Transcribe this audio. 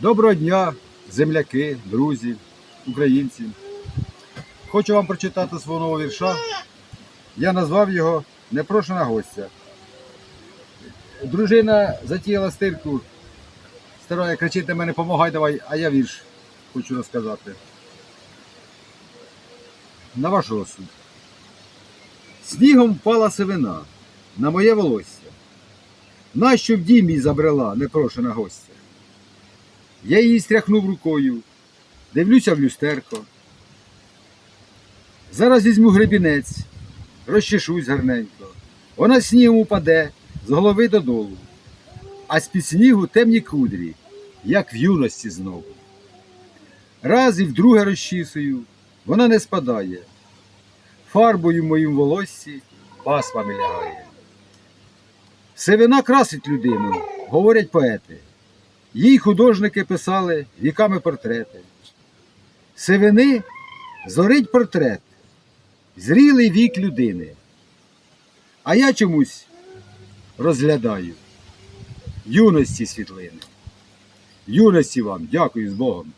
Доброго дня, земляки, друзі, українці. Хочу вам прочитати свого нового вірша. Я назвав його Непрошена гостя. Дружина затіяла стирку, старає кричить на мене, помагай давай, а я вірш хочу розказати. На ваш розсуд. Снігом впала сивина на моє волосся. Нащо в дім мій забрела непрошена гостя? Я її стряхнув рукою, дивлюся в люстерко. Зараз візьму гребінець, розчешусь гарненько. Вона снігом упаде з голови додолу, а з-під снігу темні кудрі, як в юності знову. Раз і вдруге розчісую, вона не спадає. Фарбою в моїм волоссі пасмами лягає. Сивина красить людину, говорять поети. Їй художники писали віками портрети. Сивини зорить портрет, зрілий вік людини. А я чомусь розглядаю юності світлини. Юності вам, дякую з Богом.